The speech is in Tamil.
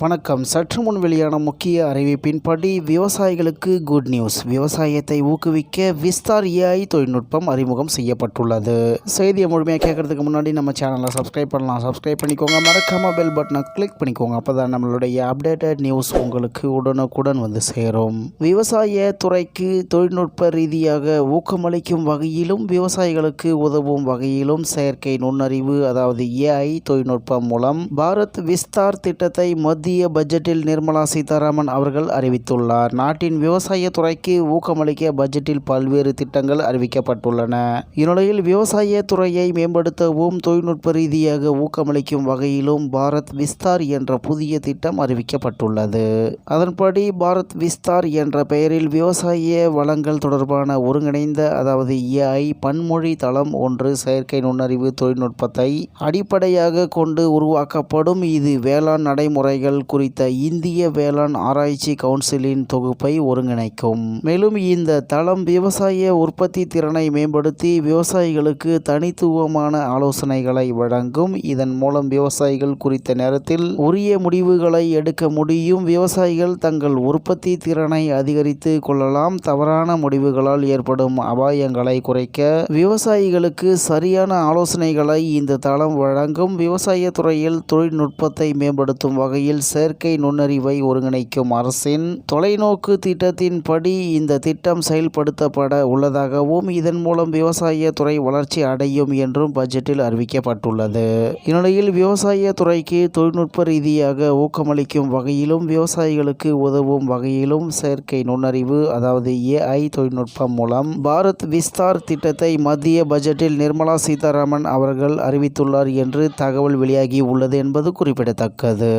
வணக்கம். சற்று முன் வெளியான முக்கிய அறிவிப்பின்படி விவசாயிகளுக்கு குட் நியூஸ் விவசாயத்தை ஊக்குவிக்க விஸ்தார் ஏஐ தொழில்நுட்பம் அறிமுகம் செய்யப்பட்டுள்ளது. செய்தியை முழுமையாக கேட்கறதுக்கு முன்னாடி நம்ம சேனலை சப்ஸ்கிரைப் பண்ணலாம். சப்ஸ்கிரைப் பண்ணிக்கோங்க. மறக்காம பெல் பட்டனை கிளிக் பண்ணிக்கோங்க. அப்போ தான் நம்மளுடைய அப்டேட்டட் நியூஸ் உங்களுக்கு உடனுக்குடன் வந்து சேரும். விவசாய துறைக்கு தொழில்நுட்ப ரீதியாக ஊக்கமளிக்கும் வகையிலும் விவசாயிகளுக்கு உதவும் வகையிலும் செயற்கை நுண்ணறிவு அதாவது ஏஐ தொழில்நுட்பம் மூலம் பாரத் விஸ்தார் திட்டத்தை மத்திய பட்ஜெட்டில் நிர்மலா சீதாராமன் அவர்கள் அறிவித்துள்ளார். நாட்டின் விவசாய துறைக்கு ஊக்கமளிக்க பட்ஜெட்டில் பல்வேறு திட்டங்கள் அறிவிக்கப்பட்டுள்ளன. இந்நிலையில் விவசாய துறையை மேம்படுத்தவும் தொழில்நுட்ப ரீதியாக ஊக்கமளிக்கும் வகையிலும் பாரத் விஸ்தார் என்ற புதிய திட்டம் அறிவிக்கப்பட்டுள்ளது. அதன்படி பாரத் விஸ்தார் என்ற பெயரில் விவசாய வளங்கள் தொடர்பான ஒருங்கிணைந்த அதாவது ஏஐ பன்மொழி தளம் ஒன்று செயற்கை நுண்ணறிவு தொழில்நுட்பத்தை அடிப்படையாக கொண்டு உருவாக்கப்படும். இது வேளாண் நடைமுறைகள் குறித்த இந்திய வேளாண் ஆராய்ச்சி கவுன்சிலின் தொகுப்பை ஒருங்கிணைக்கும். மேலும் இந்த தளம் விவசாய உற்பத்தி திறனை மேம்படுத்தி விவசாயிகளுக்கு தனித்துவமான ஆலோசனைகளை வழங்கும். இதன் மூலம் விவசாயிகள் குறித்த நேரத்தில் உரிய முடிவுகளை எடுக்க முடியும். விவசாயிகள் தங்கள் உற்பத்தி திறனை அதிகரித்து கொள்ளலாம். தவறான முடிவுகளால் ஏற்படும் அபாயங்களை குறைக்க விவசாயிகளுக்கு சரியான ஆலோசனைகளை இந்த தளம் வழங்கும். விவசாய துறையில் தொழில்நுட்பத்தை மேம்படுத்தும் வகையில் செயற்கை நுண்ணறிவை ஒருங்கிணைக்கும் அரசின் தொலைநோக்கு திட்டத்தின்படி இந்த திட்டம் செயல்படுத்தப்பட உள்ளதாகவும் இதன் மூலம் விவசாய துறை வளர்ச்சி அடையும் என்றும் பட்ஜெட்டில் அறிவிக்கப்பட்டுள்ளது. இந்நிலையில் விவசாய துறைக்கு தொழில்நுட்ப ரீதியாக ஊக்கமளிக்கும் வகையிலும் விவசாயிகளுக்கு உதவும் வகையிலும் செயற்கை நுண்ணறிவு அதாவது ஏஐ தொழில்நுட்பம் மூலம் பாரத் விஸ்தார் திட்டத்தை மத்திய பட்ஜெட்டில் நிர்மலா சீதாராமன் அவர்கள் அறிவித்துள்ளார் என்று தகவல் வெளியாகி உள்ளது என்பது குறிப்பிடத்தக்கது.